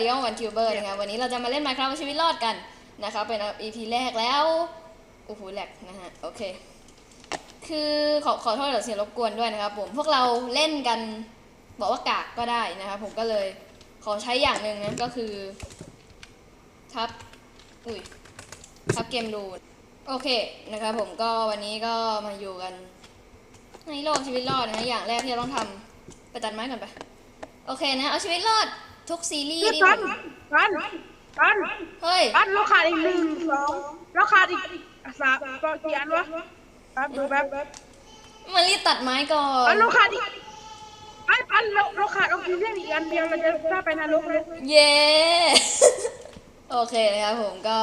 ดีของวันคิวเบอร์นะครับวันนี้เราจะมาเล่น Minecraft ชีวิตรอดกันนะครับเป็น EP แรกแล้วโอ้โหแหลกนะฮะโอเค คือขอขอโทษต่อเสียงรบกวนด้วยนะครับผมพวกเราเล่นกันบอกว่ากากก็ได้นะครับผมก็เลยขอใช้อย่างหนึ่งนะก็คือทับอุ้ยทับเกมรูนโอเคนะครับผมก็วันนี้ก็มาอยู่กันในโลกชีวิตรอดนะอย่างแรกที่เราต้องทำไปตัดไม้ก่อนไป โอเคนะเอาชีวิตรอด ทุกซีรีส์เฮ้ยที่ปัผนมปันปันเฮ้ยปันเราขาดอีกหนึ่งสองเราขาดอีกสามก็กี่อันวะแป๊บดูแป๊บมารีบตัดไม้ก่อปันนเราขาดอีกปันปันเราเราขาดออกซิเจนอีกอันเดียวเราจะได้ไปนรกเลยเย้ โอเคนะครับผมก็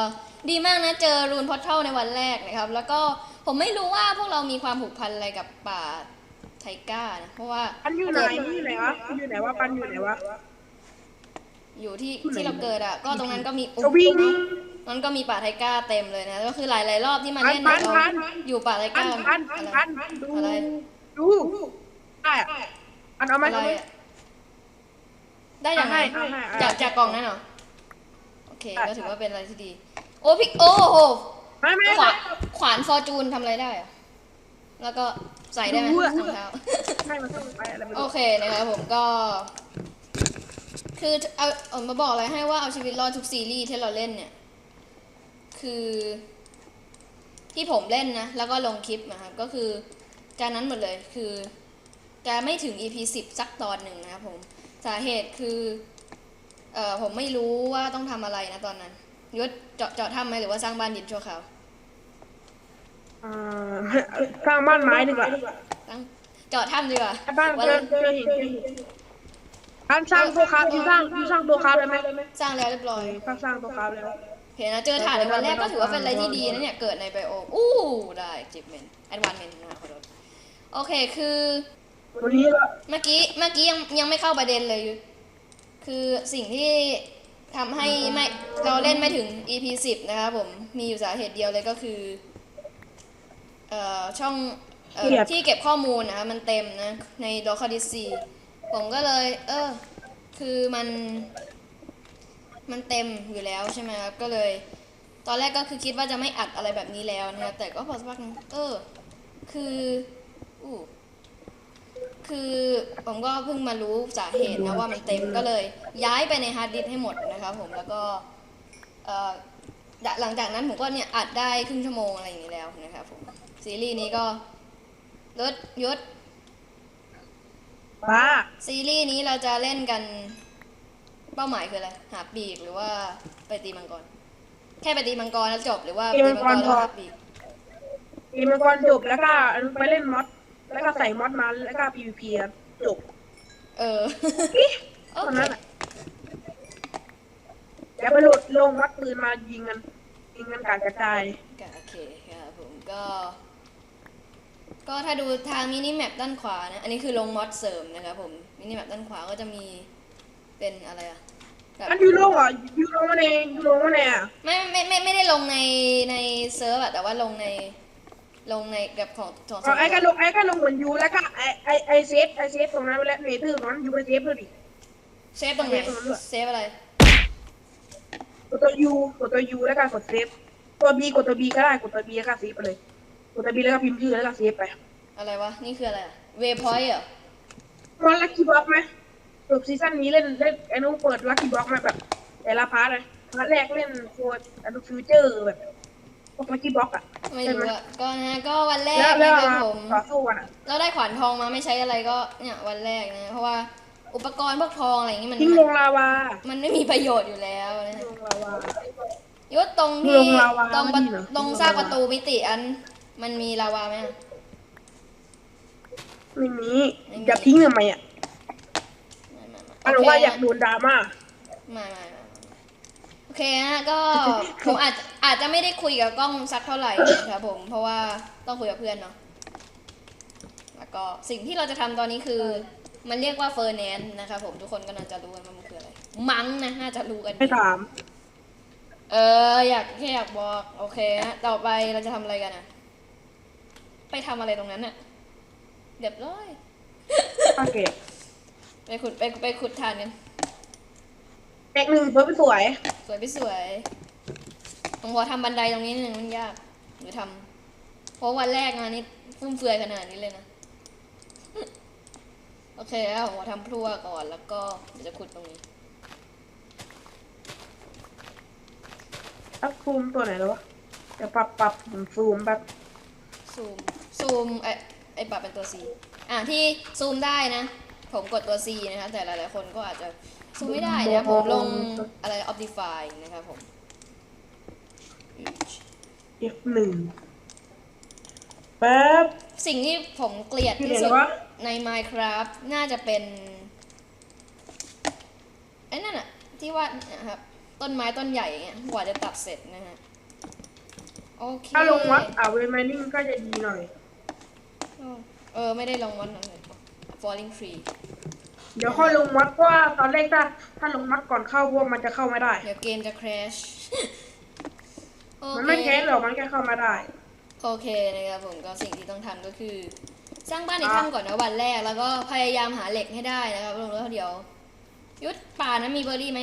ดีมากนะเจอรูนพอร์ทัลในวันแรกนะครับ แล้วก็ผมไม่รู้ว่าพวกเรามีความผูกพันอะไรกับป่าไทก้านะเพราะว่า ปันอยู่ไหนอยู่ไหนวะอยู่ไหนวะปันอยู่ไหนวะ อยู่ที่ที่เราเกิดอะ ก็ตรงนั้นก็มีจะวิ่ง มันก็มีป่าไทก้าเต็มเลยนะ ก็คือหลายๆรอบที่มาเล่นพัเนี่ยนเราพัน อยู่ป่าไทปัก้านปันอะไรปันดูอะไรดูได้อะอันเอาไหมอะไรอะได้ยังไงเอาให้เอาให้จากจากกล่องนั้นเหรอ โอเคก็ถือว่าเป็นอะไรที่ดี โอ้พี่โอ้โห ไม่ไม่ขวานขวานฟอร์จูนทำอะไรได้อะแล้วก็ใส่ได้ไหมรู้อะรองเท้า ให้มันส่งไปอะไรไม่โอรู้เคนะครับผมก็ คือเอาเอามาบอกอะไรให้ว่าเอาชีวิตรอดทุกซีรีส์ที่เราเล่นเนี่ย คือที่ผมเล่นนะ แล้วก็ลงคลิปนะครับ ก็คือการนั้นหมดเลยคือจะไม่ถึง EP 10 สักตอนหนึ่งนะครับผม สาเหตุคือเอ่อผมไม่รู้ว่าต้องทำอะไรนะตอนนั้นยศเจาะเจาะถ้ำไหมหรือว่าสร้างบ้านดินชั่วคราวอ่าสร้างบ้านไม้ดีกว่าตั้งเจาะถ้ำดีกว่าไอ้บ้านวันเจอเจอหินเจอหิน อันสร้างตัวคาร์อยู่สร้างอยู่สร้างตัวคาร์ได้ไหมสร้างแล้วเรียบร้อยสร้างสร้างตัวคาร์แล้วเห็นนะเจอถ่านในวันแรกก็ถือว่าเป็นอะไรที่ดีนะเนี่ยเกิดในไบโอมอู้ได้จิบเมนแอดวานเมนนะขอโทษโอเคคือวันนี้ก็เมื่อกี้เมื่อกี้ยังยังไม่เข้าประเด็นเลยยุทธคือสิ่งที่ทำให้ไม่เราเล่นไม่ถึง EP 10นะครับผมมีอยู่สาเหตุเดียวเลยก็คือเอ่อช่องเอ่อที่เก็บข้อมูลนะคะมันเต็มนะใน d o c a d i c ผมก็เลย เออ คือมัน มันเต็มอยู่แล้วใช่ไหมครับ ก็เลย ตอนแรกก็คือคิดว่าจะไม่อัดอะไรแบบนี้แล้วนะครับ แต่ก็พอสักพักเออ คืออู้คือผมก็เพิ่งมารู้สาเหตุนะว่ามันเต็มก็เลย ย้ายไปในฮาร์ดดิสให้หมดนะครับผมแล้วก็เออหลังจากนั้นผมก็เนี่ยอัดได้ครึ่งชั่วโมงอะไรอย่างนี้แล้วนะครับผมซีรีส์นี้ก็ยศยศ บ้าซีรีส์นี้เราจะเล่นกัน เป้าหมายคืออะไร หาปีกหรือว่าไปตีมังกร แค่ไปตีมังกรแล้วจบหรือว่าตีมังกรแล้วหาปีกมีมังกรจบแล้วก็ไปเล่นมอดแล้วก็ใส่มอดมาแล้วก็ PVP ครับจบ เออโอเท่าเคนั้นแหละเดี๋ยวไปโหลดลงวัดปืนมายิงกันยิงกันการกระจายก็โอเคครับผมก็ ก็ถ้าดูทางมินิแมปด้านขวานะ อันนี้คือลงมอดเสริมนะครับผม มินิแมปด้านขวาก็จะมีเป็นอะไรอะแบบอันยูโรอะยูโรมาเองยูโรมาเนี่ยไม่ไม่ไม่ไม่ได้ลงในในเซิร์ฟอะแต่ว่าลงในลงในแบบของของอ๋อไอ้ก็ลงไอ้ก็ลงเหมือนยูแล้วก็ไอ้ไอ้ไอ้เซฟไอ้เซฟตรงนั้นไปแล้วเนเธอร์ตรงนั้นยูไปเซฟเลยดิเซฟตรงไหนเซฟอะไรกดตัวยูกดตัวยูแล้วก็กดเซฟตัวบีกดตัวบีก็ได้กดตัวบีแล้วก็เซฟไปเลย กดตัวบีแล้วก็พิมพ์ชื่อแล้วก็เซฟไปอะไรวะ นี่คืออะไรเวพอยต์เหรอมันลัคกี้บ็อกไหมจบซีซั่นนี้เล่นเล่นไอ้นู้นเปิดลัคกี้บ็อกมาแบบแต่ละพาร์ทเลยพาร์ทแรกเล่นโคดอันฟิวเจอร์แบบพวกลัคกี้บ็อกอะไม่รู้อะก็นะก็วันแรกแล้วแล้วนะครับมาผมต่อสู้กันอะเราได้ขวานทองมาไม่ใช้อะไรก็เนี่ยวันแรกนะเพราะว่าอุปกรณ์พวกทองอะไรอย่างงี้มันทิ้งลงลาวา มันไม่มีประโยชน์อยู่แล้วนะทิ้งลงลาวายศตรงลที่งลาวาตรงประไม่มีเหรอตรงสร้างประตูมิติอัน มันมีลาวาไหมอะไม่มีไม่มีอย่าทิ้งทำไมอะไม่ไม่ไม่อันว่าอยากโดนดราม่า ไม่ไม่ไม่ไม่โอเคฮะก็ผมอาจอาจจะไม่ได้คุยกับกล้องสักเท่าไหร่นะครับผม เพราะว่าต้องคุยกับเพื่อนเนาะแล้วก็สิ่งที่เราจะทำตอนนี้คือ มันเรียกว่าเฟอร์แนนซ์นะครับผมทุกคนก็น่าจะรู้กันว่ามันคืออะไรมั้งนะน่าจะรู้กันไม่ถาม เอออยากแค่อยากบอก โอเคฮะต่อไปเราจะทำอะไรกันอะ ไปทำอะไรตรงนั้นอะเรียบร้อย โอเคไปขุดไปไปขุดทานกันไอแตกหนึ่งเพิ่มสวยสวยไม่สวยผมขอทำบันไดตรงนี้นิดนึงมันยากหรือทำเพราะวันแรกมานี่ฟุ่มเฟือยขนาดนี้เลยนะ โอเคแล้วผมขอทำพลั่วก่อนแล้วก็เดี๋ยวจะขุดตรงนี้ อัพซูมตัวไหนแล้ววะเดี๋ยวปรับปรับผมซูมแบบซูม ซูมไอไอปรับเป็นตัว C อะที่ซูมได้นะ ผมกดตัว C นะคะแต่หลายๆคนก็อาจจะซูมไม่ได้นะผมลงอะไร Optify นะครับผมเอฟหนึ่งแป๊บ สิ่งที่ผมเกลียดที่ที่ไหนสุดวะใน Minecraft น่าจะเป็นไอ้นั่นอะที่ว่านะครับต้นไม้ต้นใหญ่อย่างเงี้ยกว่าจะตัดเสร็จนะฮะโอเคถ้าลงวัดอ่าวเวมนิ่งก็จะดีหน่อย เออ ไม่ได้ลงวัดนั่นเลย falling tree เดี๋ยวค่อยลงวัดเพราะว่าตอนแรกถ้าถ้าลงวัดก่อนเข้าพวกมันจะเข้าไม่ได้ เดี๋ยวเกมจะ crash โอมันเคไม่แค่หรอกมันแค่เข้ามาได้ โอเคนะครับผมก็สิ่งที่ต้องทำก็คือ สร้างบ้านในอะถ้ำก่อนนะวันแรก แล้วก็พยายามหาเหล็กให้ได้นะครับแล้วเดี๋ยว ยุดป่านั้นมีเบอร์รี่ไหม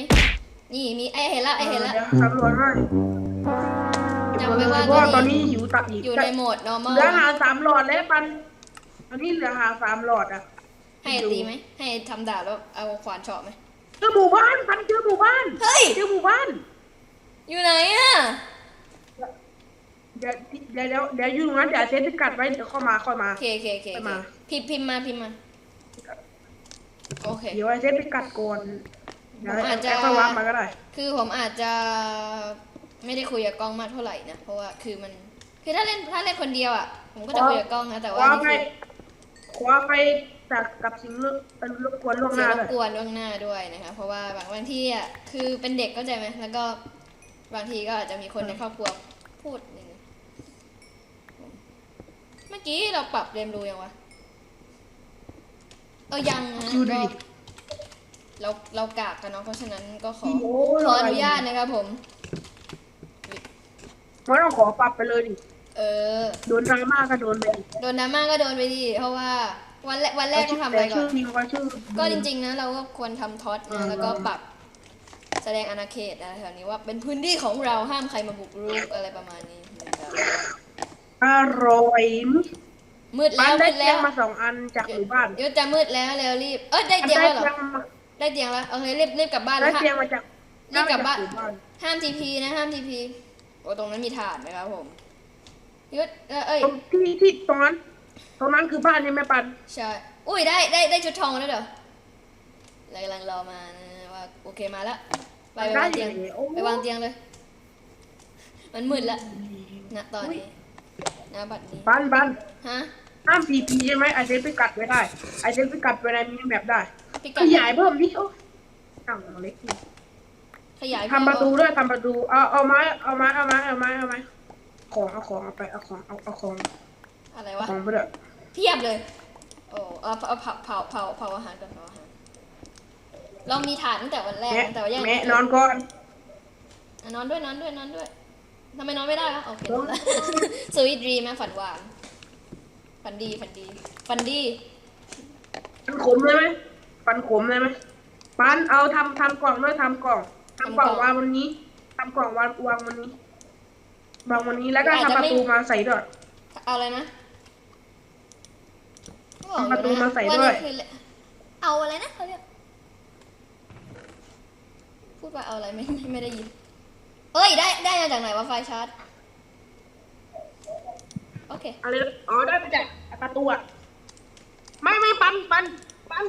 นี่มีไอเห็นละไอเห็นละดี๋ยวสำรวจให้จำไว้ว่าเพราะว่าตอนนี้หิว ตับอีกอยู่ในโหมด normal เหลือหาสามหลอดแล้วปันตอนนี้เหลือหาสามหลอดอะให้ตีไหมให้ทำดาบแล้วเอาขวานเฉาะไหมเจอหมู่บ้านปันเจอหมู่บ้านเฮ้ยเจอหมู่บ้าน อยู่ไหนอะเดี๋ยวเดี๋ยวเดี๋ยวเดี๋ยวอยู่ตรงนั้นเดี๋ยวเซตพิกัดไว้เดี๋ยวเข้ามาค่อยมาโอเคโอเคโอเคโอไปเคมาพิมพ์พิมพ์มาพิมพ์มาโอเคเดี๋ยวไอ้เซตพิกัดก่อนเดี๋ยวผมอาจจะแค่ค่อยวับมาก็ได้คือผมอาจจะไม่ได้คุยกับกล้องมากเท่าไหร่นะ เพราะว่าคือมัน คือถ้าเล่นถ้าเล่นคนเดียวอะ ผมก็จะคุยกับกล้องนะแต่คว่าว้านี่ไปคือคว้าไปจากกับสิ่งรบรบกวนล่วงหเสียน้างรเลบยกวนล่วงหน้าด้วยนะคะเพราะว่าบางบางที่อะคือเป็นเด็กเข้าใจไหมแล้วก็บางทีก็อาจจะมีคนในครอบครัวพูดอย่างนี้เมื่อกี้เราปรับเรียนรู้ยังวะเออยังนะดูดิ ก็เราเรากากกันเนาะเพราะฉะนั้นก็ขอโอ้ขออนุญาตนะครับผม ไม่ต้องขอปรับไปเลยดิ เออ โดนดราม่าก็โดนไปดิโดนดราม่าก็โดนไปดีเพราะว่าวันแรกวันแรกต้องทำอะไรก่ชื่ออนทีมว่าชื่อ ก็จริงๆนะเราก็ควรทำท็อตอืนะมแล้วก็ปรับแสดงอาณาเขตนะแถวนี้ว่าเป็นพื้นที่ของเราห้ามใครมาบุกรุกอะไรประมาณนี้นะครับอร่อยมืดบ้าแล้นวได้มืดเตีแล้ยงวมาสองอันจากหมู่บ้านยุดจะมืดแล้วเร็วรีบ เอ้ยได้เตียงได้แล้วเหรอเตียงมาได้เตียงแล้ว โอเครีบรีบกลับบ้านได้แล้วเตียงมาจากรีบกลับบ้านได้มจหมู่บ้าน ห้ามทีพีนะห้ามทีพีโอ้ตรงนั้นมีถาดนะครับผม ยุดเออเอ้ยตรงที่ที่ตรงนั้นตรงนั้นคือบ้านนี่แม่ปันใช่อุ้ยได้ได้ได้ชุดทองแล้วเดี๋ยวเรากำลังรอมานะว่าโอเคมาแล้วไปไปได้วางอเตียยู่งนี่โอ้ไปวางเตียงเลย มันมืดแล้วณตอนนี้ณบัดนี้บ้านบ้านฮะห้ามพีพีใช่ไหมไอเซนไปกัดไว้ได้ไอเซนไปกัดไว้ในมินิแมปได้พิขกัดยายเพิ่มนิดโอ้ตั้งเล็กนิดขยายทำประตูด้วยทำประตูเอาเอาไม้เอาไม้เอาไม้เอาไม้เอาไม้ ของเอาของเอาไปเอาของเอาเอาของอะไรเอาวะของไปเลยเพียบเลย โอ้เอาเอาเผาเผาเผาเผาอาหารก่อนเผาอาหารเรามีถาดตั้งแต่วันแรกแม่นะแต่ว่ายังแม่นอนก่อนอะนอนด้วยนอนด้วยนอนด้วยทำไมนอนไม่ได้วะโอเคนนออนนแล้วสวีทดรีมฝันหวานฝันดีฝันดีฝันดีปันขมเลยไหมปันขมเลยไหมปันเอาทำทำกล่องด้วยทำกล่องทำกล่องวางวันนี้ทำกล่องวางวางวันนี้ วางวันนี้แล้วก็ทำประตูมาใส่ด้วย เอาอะไรนะทำประตูมาใส่ด้วยานี่คือเอาอะไรนะเขาเรียกพูดว่าเอาอะไรไม่ไม่ไม่ได้ยินเอ้ยได้ได้มาจากไหนวะไฟชาร์จโอเคอะไรอ๋อได้มาจากประตูอะไม่ไม่ปันปันปัน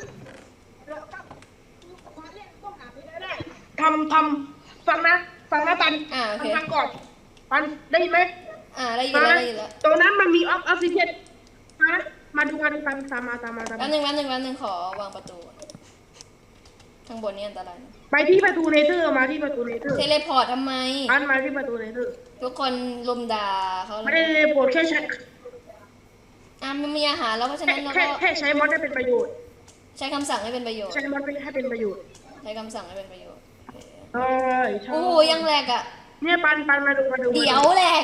ทำทำฟังนะ ฟังนะปันอ่าโอเคทำทางก่อน ปันได้ยินไหมอ่าได้ยินฟังแล้วนะได้ยินแล้วตรงนั้นมันมีออฟออฟซิเจนมามาดูมาดูตามตามมาตามมาตามแป๊บมานึงแป๊บนึงแป๊บนึงขอวางประตูก่อนข้างบนนี่อันตรายนะไปที่ประตูเนเธอร์มาที่ประตูเนเธอร์เทเลพอร์ตทำไมปันมาที่ประตูเนเธอร์ทุกคนลุมด่าเขาไม่ได้เลยโปรดแค่ใช้อะมันมีอาหารแล้วเพราะฉะแค่นั้นเราแค่ก็แค่ใช้มอดให้เป็นประโยชน์ ใช้คำสั่งให้เป็นประโยชน์ ใช้มอดให้เป็นประโยชน์ ใช้คำสั่งให้เป็นประโยชน์โอเคใช่ใช่โอ้โหยังแหลกอะ เนี่ยปันปันมาดูมาดูมาเดี๋ยวแหลก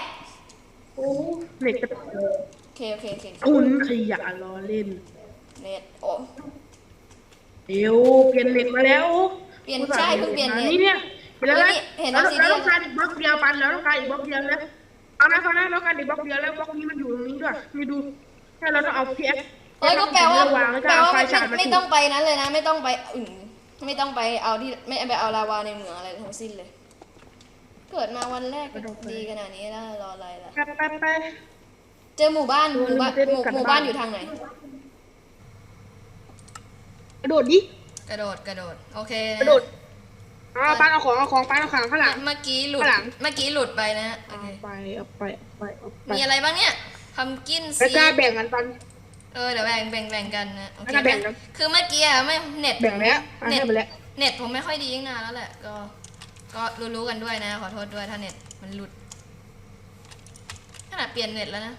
โอ้เน็ตจะโอเคโอเคโอเคคุณขยะล้อเล่นเน็ตโอ้เดี๋ยวเปลี่ยนเน็ตมาแล้วเปลี่ยนใช่เพิ่งเปลี่ยนเน็ตนี่เนี่ยเห็นแล้วไหมเห็นแล้เราวสีเราเดียวต้องการอีกบล็อกเดียวปันเราต้องการอีกบล็อกเดียวแล้วเอานะเอานะเราต้องการอีกบล็อกเดียวแล้วบล็อกนี้มันอยู่ตรงนี้ด้วยนี่ดูแค่เราต้องเอาพีเอสเอ้ยก็แปลว่าวางแล้วก็แปลเอาว่าไฟไม่ฉายมาไม่จุต้อดงไปนั้นเลยนะ ไม่ต้องไปอื่นไม่ต้องไปเอาที่ไม่ไปเอาลาวาในเหมืองอะไรทั้งสิ้นเลย เกิดมาวันแรกก็ดีขนาดนี้แล้วรออะไรล่ะ ไปไปไป เจอหมู่บ้านหมู่บ้านเจอหมู่กันหมู่บ้าบ้านนอยู่ทางไหน กระโดดดิ กระโดดกระโดด โอเคนกระโดดเอาปันเอาของเอาของปันเอาของข้างหลัง เมื่อกี้หลุดข้างหลัง เมื่อกี้หลุดไปนะโอเอาเคไปเอาไปเอาไปเอาไปมีอะไรบ้างเนี่ยพัมกินแล้วซีก็แบ่งกันปัน เออเดี๋ยวแบ่งแบ่งแบ่งกันนะโอเคแล้วก็แบ่งกัน คือเมื่อกี้อะไม่เน็ตแบ่งแล้วเอาให้ไปแล้ว เน็ตผมไม่ค่อยดีตั้งนานแล้วแหละก็ ก็รู้ๆกันด้วยนะ ขอโทษด้วยถ้าเน็ตมันหลุดขนาดเปลี่ยนเน็ตแล้วนะ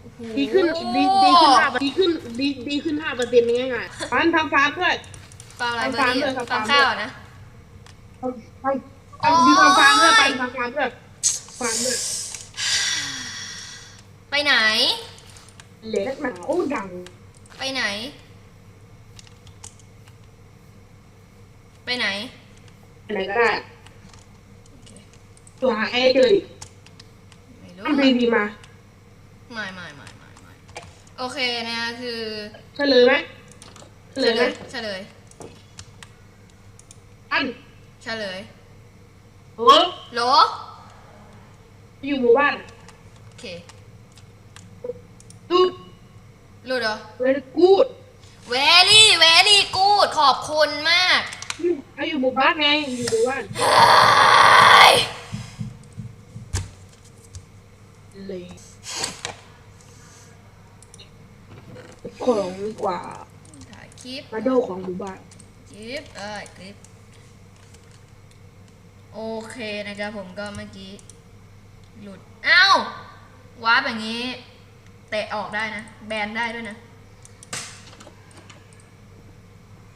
โอ้โหดีขึ้นดีดีขึ้นห้าดีขึ้นดีดีขึ้นห้าเปอร์เซ็นต์ง่ายๆปันทำฟาร์มด้วยฟาร์มอะไรเบอฟาร์ร์มรี่ด้วยฟาร์มฟาร์มข้าวนะทำทำทำดีทำฟาร์มด้วยปันทำฟาร์มด้วยฟาร์มด้วยไปไหน เหล็กหนาโอ้ดังไปไหน ไปไหน อะไรก็ได้ตัวหาแอร์เจอดิไม่รู้ทำดีดีมาไม่ไม่ไม่ไม่ไม่โอเคนะคือเฉลยไหมเฉลยไหมเฉลยอันเฉลยโอ้โหลอยู่หมู่บ้านโอเคดูหลุดเหรอเวลกูด very very good ขอบคุณมากเขา อยู่หมู่บ้านไง อยู่หมู่บ้านเฮ้ยเลยของกว่าถ่ายคลิปมาโดของหมู่บ้านคลิปเอ้ยคลิป โอเคนะครับผมก็เมื่อกี้ หลุด เอ้าวาร์ปอย่างนี้ เตะออกได้นะ แบนได้ด้วยนะ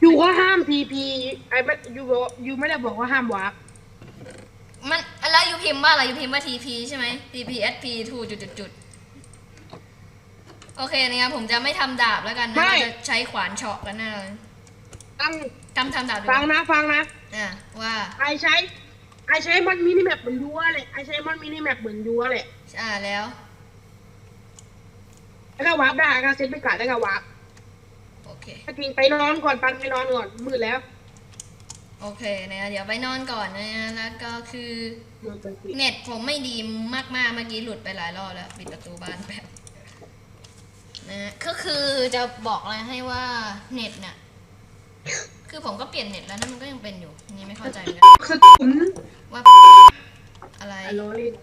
อ ยู่ก็ห้ามพีพีไอ้ไม่อยู่บอกอยู่ไม่ได้บอกว่าห้ามวาร์ปมันแล้วยูพิมพ์ว่าอะไรยูพิมพ์ว่า TP ใช่ไหม TP SP ทูจุดจุดจุดโอเคนะครับผมจะไม่ทำดาบแล้วกันนะเราจะใช้ขวานเฉาะกันหน้าเลยฟังทำทำดาบดูฟังนะฟังนะอะว่าไอใช้ไอใช้มันมินิแมปเหมือนยัวเลยไอใช้มันมินิแมปเหมือนยัวเลยอ่าแล้วแล้วก็วาร์ปได้แล้วก็เซตไปกัดแล้วก็วาร์ปโอ เค ถ้าจริงไปนอนก่อนปันไปนอนก่อนมืดแล้วโอเคนะเดี๋ยวไปนอนก่อนนะ แล้วก็คือ นอนไปสิเน็ตผมไม่ดีมากๆ เมื่อกี้หลุดไปหลายรอบแล้ว ปิดประตูบ้านแบบนะฮะก็คือจะบอกอะไรให้ว่าเน็ตเนี่ยคือผมก็เปลี่ยนเน็ตแล้วนะมันก็ยังเป็นอยู่ นี่ไม่เข้าใจเหมือนกันสกุลว่าอะไรฮัลโหลลิน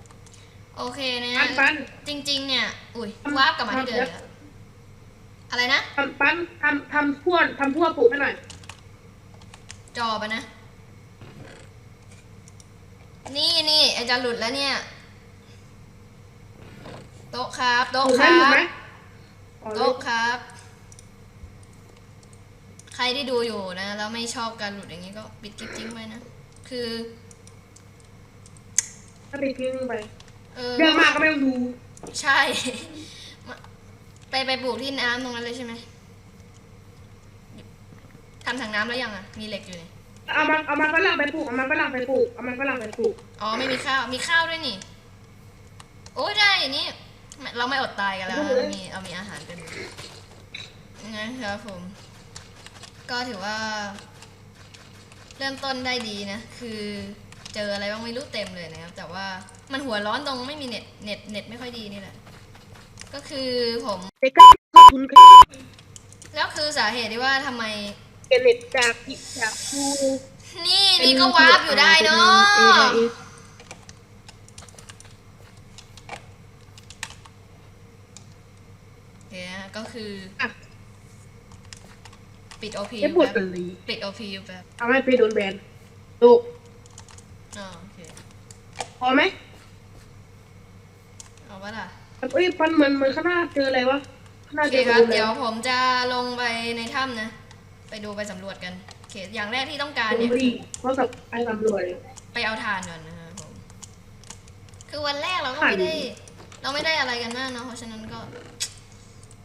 โอเคนะ ปันปัน จริงๆ เนี่ย อุ้ยวาร์ปกลับมาที่เดิมเลยอะ อะไรนะทำปันทำทำพ่วนทำพ่วปลูกให้หน่อย จอไปะนะ นี่นี่ไอจะหลุดแล้วเนี่ย โต๊ะครับโต๊ะปลูกคไหมรัปลูกไหมบอ๋อโต๊ะครับ ใครที่ดูอยู่นะ แล้วไม่ชอบการหลุดอย่างนี้ก็ปิดคลิปทิ้งไปนะ คือ ถ้าไปทิ้งไป เออ เรื่องมากก็ไม่ต้องดู ใช่มา ไปไปปลูกที่น้ำตรงนั้นเลยใช่ไหมทำถังน้ำแล้วยังอะ มีเหล็กอยู่นี่เอามันเอามันฝรั่งไปปลูกเอามันฝรั่งไปปลูกเอามันฝรั่งไปปลูกอ๋อไม่มีข้าว มีข้าวด้วยนี่ โอ้ยได้นี่ไม่เราไม่อดตายกันแล้วนะเรามีเรามีอาหารกันอยู่นะครับผม ก็ถือว่า เริ่มต้นได้ดีนะ คือเจออะไรบ้างไม่รู้เต็มเลยนะครับ แต่ว่ามันหัวร้อนตรงไม่มีเน็ตเน็ตเน็ตไม่ค่อยดีนี่แหละ ก็คือผมเด็กก็ทุนแล้วคือสาเหตุที่ว่าทำไม เกเน็ตจากจากครูนี่นี่ก็วาร์ปอยู่ได้เนาะเนี่ยก็คืออะปิด OP อไม่ยู่ปวดแบบเลยปิด OP อยู่แบบเอาให้ไปโดนแบนลูกอ๋อโอเคพอไหมเอาวะล่ะ เอ้ยปันเหมือนเหมือนข้างหน้าเจออะไรวะข้างหน้าโอเจเคอครับอะไรเดี๋ยวผมจะลงไปในถ้ำนะ ไปดูไปสำรวจกันโอเคอย่างแรกที่ต้องการดูเนี่ยดิเพราะกับไอ้ตำรวจเลยไปเอาถ่านก่อนนะครับผม คือวันแรกเราก็ถ่านไม่ได้ เราไม่ได้อะไรกันมากเนาะ เพราะฉะนั้นก็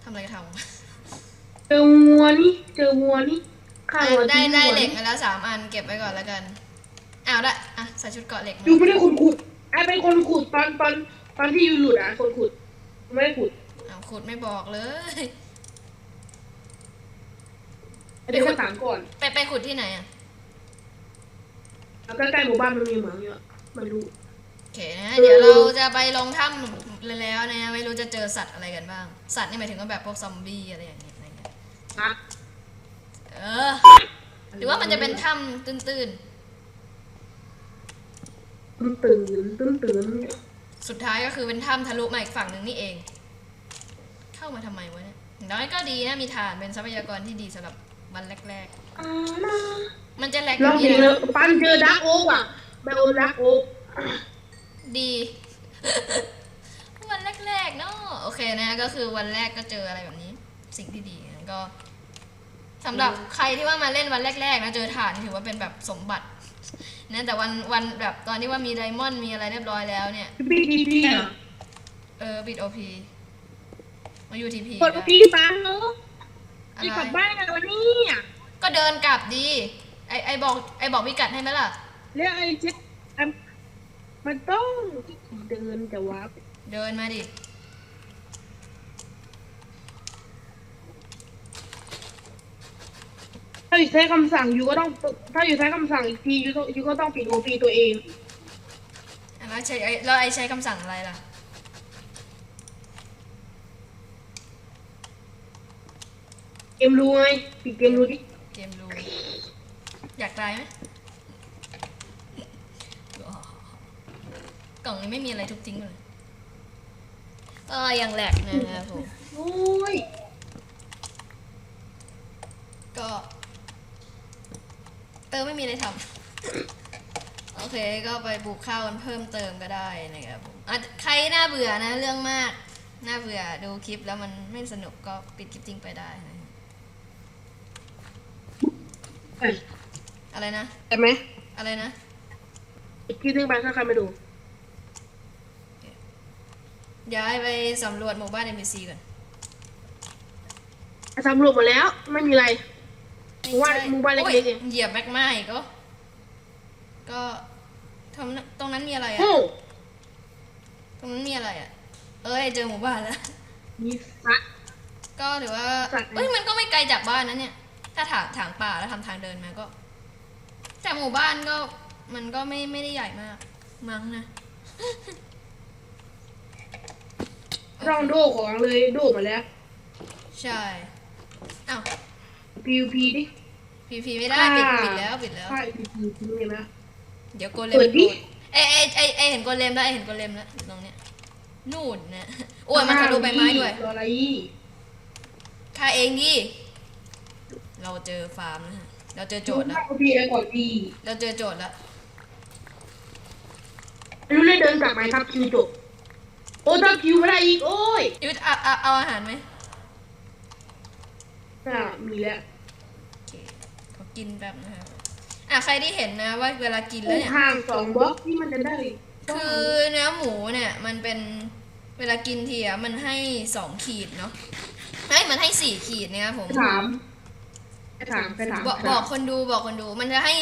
ทำอะไรก็ทำเจอวัวนี่เจอวัวนี่ข้างอะวันได้ที่ได้วันเหล็กมาแล้วสามอันเก็บไว้ก่อนแล้วกัน อ้าวได้ อะใส่ชุดเกราะเหล็กมายูไม่ได้ขุดขุดไอเป็นคนขุดตอนตอนตอนที่ยูหลุดอะคนขุด ไม่ได้ขุดอ้าวขุดไม่บอกเลยไอเด็กคนถามก่อน ไปไปขุดที่ไหนอะแล้วใกล้ๆหมู่บ้านมันมีเหมืองเยอะไม่รู้โอเคนะ เดี๋ยวเราจะไปลงถ้ำแล้วนะ ไม่รู้จะเจอสัตว์อะไรกันบ้าง สัตว์นี่หมายถึงว่าแบบพวกซอมบี้อะไรอย่างเงี้ยอะไรเงี้ยนะเออ หรือว่ามันจะเป็นถ้ำตื้นตื่นตื่นตื่นตื่นๆ สุดท้ายก็คือเป็นถ้ำทะลุมาอีกฝั่งหนึ่งนี่เอง เข้ามาทำไมวะเนี่ยอย่างน้อยก็ดีนะมีฐานเป็นทรัพยากรที่ดีสำหรับวันแรก อ่านะๆมันจะแลกลองที่เห็นไหเลนยปันเจอดักโอ๊กอะไบโอดักโอ๊กดี วันแรกๆเนาะโอเคนะก็คือวันแรกก็เจออะไรแบบนี้ สิ่งที่ดีนะก็สำหรับใครที่ว่ามาเล่นวันแรกๆนะเจอฐานนี่ถือว่าเป็นแบบสมบัติ นะแต่วันวันแบบตอนที่ว่ามีไดมอนด์มีอะไรเรียบร้อยแล้วเนี่ยพี่พีพีอะเออบิดโอพีมาอยู่ทีพีกดพีปันเนาะอะจะไรกลับบ้านกันวันนี้อะก็เดินกลับดี ไอไอบอกไอบอกพิกัดให้ไหมล่ะ เรียกไอ้เจ๊อะมันต้องเดินจะวับเดินมาดิ ถ้าอยู่ใช้คำสั่งยูก็ต้อง ถ้าอยู่ใช้คำสั่งอีกทียูต้องยูก็ต้องปิดโอพีตัวเองแล้วใช้ไอแล้วไอใช้คำสั่งอะไรล่ะ เกมรู้ไงปิดเกมรู้ดิเกมรูอยากตายไหมกล่องนี้ไม่มีอะไรทุบทิ้งเลยก็ยังแหลกนะครับผม โอ้ย ก็ เติมไม่มีอะไรทำโอเคก็ไปปลูกข้าวกันเพิ่มเติมก็ได้นะครับผมอะใครน่าเบื่อนะเรื่องมากน่าเบื่อดูคลิปแล้วมันไม่สนุกก็ปิดคลิปทิ้งไปได้นะเอ้ยอะไรนะแต่ไหมอะไรนะอีกทีนึงไปถ้าใครไม่ดูย้ายไปสำรวจหมู่บ้าน NPC ก่อนสำรวจหมดแล้วไม่มีอะไร หมู่บ้านไใช่หมู่บ้านเล็กๆโอ้ยเองเหยียบแมกมาอีกก็ ก็ทำนั้นตรงนั้นมีอะไรอะโอ้ตรงนั้นมีอะไรอะเอ้ยเจอหมู่บ้านแล้ว มีสัตว์ก็ถือว่าสัตว์เอ้ยมันก็ไม่ไกลจากบ้านนะเนี่ย ถ้าถางถางป่าแล้วทำทางเดินมาก็ แต่หมู่บ้านก็มันก็ไม่ไม่ได้ใหญ่มาก มั้งนะต้องโดของเลยโดมาแล้ว ใช่อ้าว PVP ดิพีพีไม่ได้ปิดปิดแล้วปิดแล้ว ใช่ PVP ทิ้งเลยนะเดี๋ยวโกเลมเปิดดิโดนเอยเอยเอยเอยเห็นโกเลมแล้วเอยเห็นโกเลมแล้วอยู่ตรงเนี้ยนู่นนะโอ้ยมันทะลุใบไม้ด้วยรออะไรฆ่าเองดิเราเจอฟาร์มนะฮะเราเจอโจทย์แล้วเข้า PVP ก่อนดีเราเจอโจทย์แล้วรู้เลยเดินกลับไหมครับคิวจบโอ้ถ้าคิวไม่ได้อีกโอ้ยยุทธเอาเอาเอาอาหารไหมน่ามีแล้วโอ เคขอกินแบบนะครับอะใครที่เห็นนะว่าเวลากินแล้วเนี่ย ห่างสองบล็อกที่มันจะได้คือเนื้อหมูเนี่ยมันเป็นเวลากินทีอะมันให้สองขีดเนาะเฮ้ยมันให้สี่ขีดนะครับผมถามไปถามไปถามบอกบอกคนดูบอกคนดู มันจะให้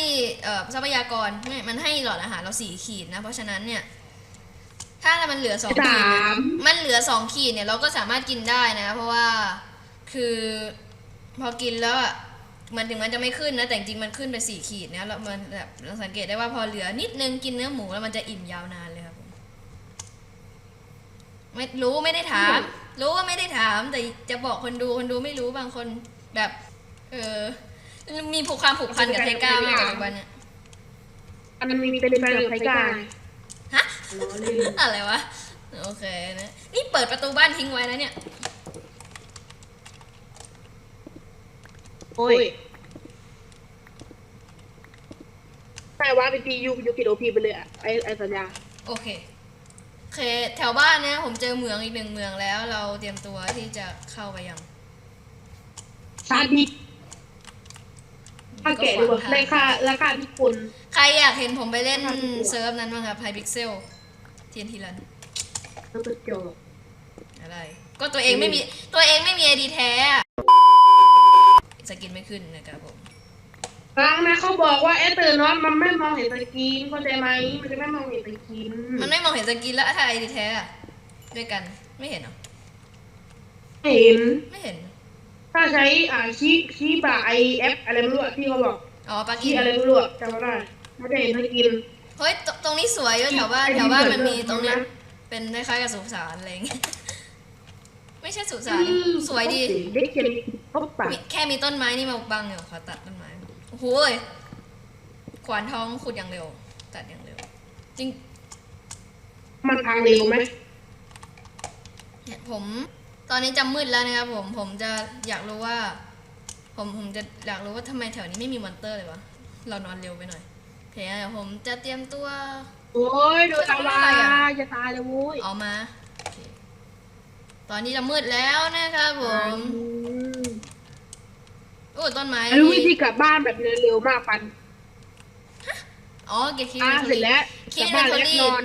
เอ่อทรัพยากรไม่มันให้หลอดอาหารเราสี่ขีดนะ เพราะฉะนั้นเนี่ยถ้ามันเหลือสองไปขีดถาเนี่ยมมันเหลือสองขีดเนี่ยเราก็สามารถกินได้นะ เพราะว่าคือพอกินแล้วอะ มันถึงมันจะไม่ขึ้นนะแต่จริงๆมันขึ้นไปสี่ขีดนะแล้วมันแบบเราสังเกตได้ว่าพอเหลือนิดนึงกินเนื้อหมูแล้วมันจะอิ่มยาวนานเลยครับผมไม่รู้ไม่ได้ถาม รู้ว่าไม่ได้ถาม แต่จะบอกคนดูคนดูไม่รู้บางคนแบบ เออ มีผูกความผูกพันกับไทก้ามากปัจจุบันเนี่ยอันนั้นมีเป็นแฟนกับไทก้าฮะล้อเล่นอะไรวะโอเคนะนี่เปิดประตูบ้านทิ้งไว้แล้วเนี่ย โอ้ยแต่ว่าเป็นทียูยูกิโอพีไปเลยอะไอไอสัญญาโอเคโอเค แถวบ้านเนี่ยผมเจอเมืองอีกหนึ่งเมืองแล้ว เราเตรียมตัวที่จะเข้าไปยังซาดิสถ้าแกะดีกว่าราคาราคาที่คนใครอยากเห็นผมไปเล่นน่าจะกลัวเซิร์ฟนั้นบ้างครับไฮพิกเซลเทียนทีรันแล้วก็จบอะไร ก็ตัวเองไม่มีตัวเองไม่มีไอดีแท้อะ สกินไม่ขึ้นนะครับผมฟังนะเขาบอกว่าแอตเตอร์นอตมันไม่มองเห็นสกรีนเข้าใจไหมมันจะไม่มองเห็นสกรีนมันไม่มองเห็นสกินแล้วถ้าไอดีแท้อะด้วยกันไม่เห็นเหรอเห็น ไม่เห็น ถ้าใช้อ่าชีชีบะไอแอปอะไรไม่รู้อะที่เขาบอกอ๋อปลั๊กชีอินอะไรไม่รู้อะจำไม่ได้ไม่ได้เห็นสกรีนเฮ้ยตตรงนี้สวยด้วยแถวบ้านไอ้แถวบ้านมันมีเปิดตรงเนี้ยนะเป็นคล้ายๆกับสุสานอะไรอย่างเงี้ย ไม่ใช่สุสานสวยดีเด็กเขียนเขาปากมีแค่มีต้นไม้นี่มาบังอยู่ขอตัดต้นไม้โอ้โหยขวานทองขุดอย่างเร็ว ตัดอย่างเร็ว จริงมันพังเร็วไหมเนี่ยผม ตอนนี้จะมืดแล้วนะครับผมผมจะอยากรู้ว่า ผมผมจะอยากรู้ว่าทำไมแถวนี้ไม่มีมอนเตอร์เลยวะเรานอนเร็วไปหน่อยโอเคเดี๋ยวผมจะเตรียมตัว โอ้ยโดนตาวาจะตายเลยโว้ยออกมาโอเค ตอนนี้จะมืดแล้วนะครับผมโอ้ต้นไม้รู้วิธีกลับบ้านแบบเร็วๆมากปันอ๋อเก็บคิดอ่าเสร็จแล้วคิกดลับเป็บ้านนคนแล้วรีนบอน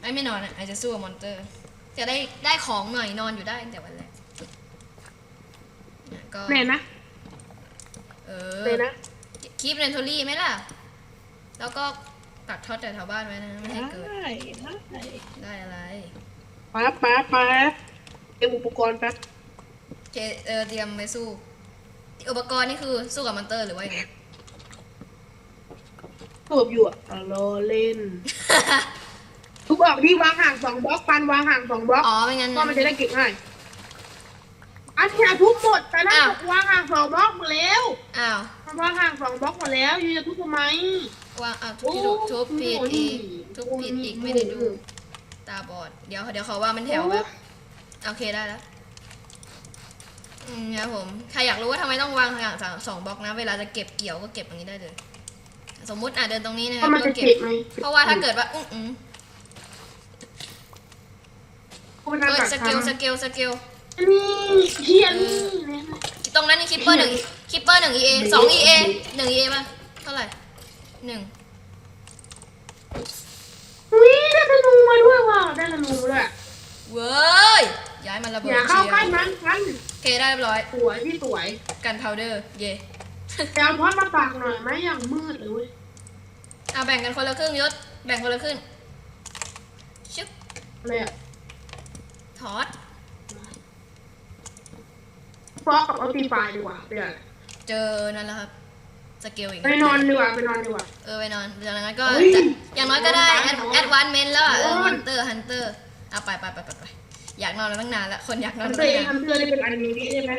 ไม่ไม่นอนอะอาจจะสู้กับมอนเตอร์ จะได้ได้ของหน่อยนอนอยู่ได้ตั้งแต่วันแรกเนี่ยก็แน่นะเออแน่นะคลิปเรนทอรี่ไหมล่ะ แล้วก็ตัดทอดแต่แถวบ้านไว้นะ ไม่ให้เกิด ได้ได้ได้อะไร ป๊าป๊าป๊าเตรียมอุปกรณ์แป๊บโอเคเออเตรียมไปสู้ อุปกรณ์นี่คือสู้กับมอนเตอร์หรือว่ายังไงตบอยู่อะอะรอเล่น ทุกบอกที่วางห่างสองบล็อกปันวางห่างสองบล็อกอ๋อไม่งั้น ก็มันจะได้เก็บง่ายอันเนี้ยทุบหมดแต่นั่นอ้าวบอกวางห่างสองบล็อกหมดแล้วอ้าวมันวางห่างสองบล็อกหมดแล้วยูจะทุบทำไมวางอ้าวทุบผิดอีกทุบผิดอีกทุบผิดอีกไม่ได้ดู ตาบอด เดี๋ยวเดี๋ยวขอว่ามันแถวแบบโอเคได้แล้วอืมครับผมใครอยากรู้ว่าทำไมต้องวางห่างสองสองบล็อกนะ เวลาจะเก็บเกี่ยวก็เก็บอย่างนี้ได้เลย สมมุติอะเดินตรงนี้นะคก็รับมันก็จะเก็บเก็บไหมเพราะว่าถ้าเกิดว่าอื้ออือก็มันเอ้ยทำแบบสเกลสเกลสเกลนี่เฮียนี่ตรงนั้นนี่คิปเปอร์หนึ่งคิปเปอร์หนึ่ง EA สอง EA หนึ่ง EA ป่ะเท่าไหร่หนึ่งอุ้ เคได้เรียบร้อย สวยพี่สวยกันพาวเดอร์ เย่แต่เอาทอดมาปากหน่อยไหมอย่างมืดเลยเว้ยเอาแบ่งกันคนละครึ่งยศ แบ่งคนละครึ่งชึบอะไรอะถอดฟอกกับเอาตีไฟดีกว่าเดี๋ยวเจอนั่นแล้วครับสเกลอีก ไปนอนดีกว่าไปนอนดีกว่า เออไปนอนจากนั้นก็เฮ้ยจะอย่างน้อยก็ได้นอนแอดวานเมนแล้วอะเออนอนฮันเตอร์ฮันเตอร์เอาไปไปไปไปไป อยากนอนมาตั้งนานแล้วคนอยากนอนทำมาเตตั้ยงนาน ทำเตยเป็นอนิเมะใช่ไหม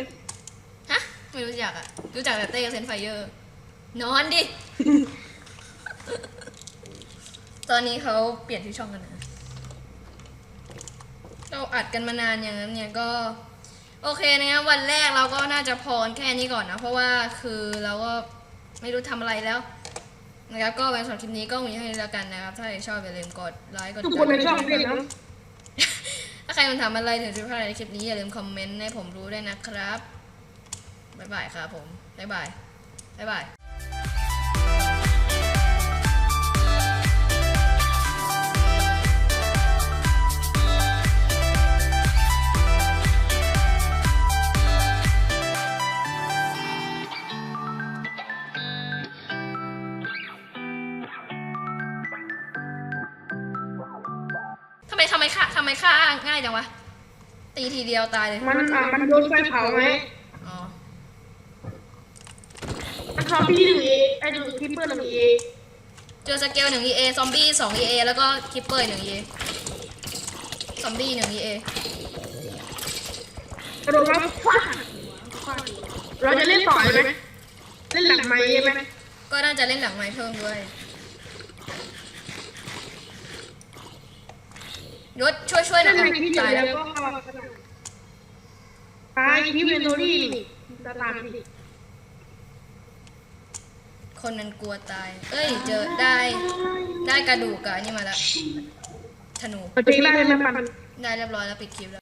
ฮะ ไม่รู้จักอะรู้จักแต่เต้กับเซนไฟเยอร์ นอนดิ ตอนนี้เขาเปลี่ยนที่อช่องกันนะ เราอัดกันมานานอย่างนั้นเนี่ยก็ โอเคนะครับวันแรกเราก็น่าจะพอแค่นี้ก่อนนะ เพราะว่าคือเราก็ไม่รู้ทำอะไรแล้ว นะครับก็เป็นสำหรับคลิปนี้ก็มีให้แล้วกันนะครับ ถ้าใครชอบอย่าลืมกดไลค์กดทุกคนในช่องเล่นนะ ถ้าใครมันทำอะไรถึงจะพลาดในคลิปนี้อย่าลืมคอมเมนต์ให้ผมรู้ด้วยนะครับ บ๊ายบายครับผม บ๊ายบาย บ๊ายบายำไมฆ่าทำไมฆ่าง่ายจังวะ ตีทีเดียวตายเลย มันอะมันโดนไฟเผาไหมอ๋อ มันทอพี่หนึ่งเอไอ้ดูคิปเปอร์หนึ่งเอเจอสเกลหนึ่ง EA ซอมบี้สอง EA แล้วก็คิปเปอร์หนึ่ง EA ซอมบี้หนึ่ง EA กระโดดมาฟาดเราจะเล่นต่อยไหมเล่นหลังไม้ใช่ไหมก็น่าจะเล่นหลังไม้เพิ่มด้วย ยศช่วยช่วยหน่เล่อนยในเอาที่เดียวตายแล้แล้ววก็ตายที่เวนโทรี่นี่ตาตามพี่คนนั้นกลัวตาย เอ้ย เจอได้ ได้กระดูกกับอันนี่มาแล้วธนูเอาจริงได้ไหมปัน ได้เรียบร้อยแล้วปิดคลิปแล้ว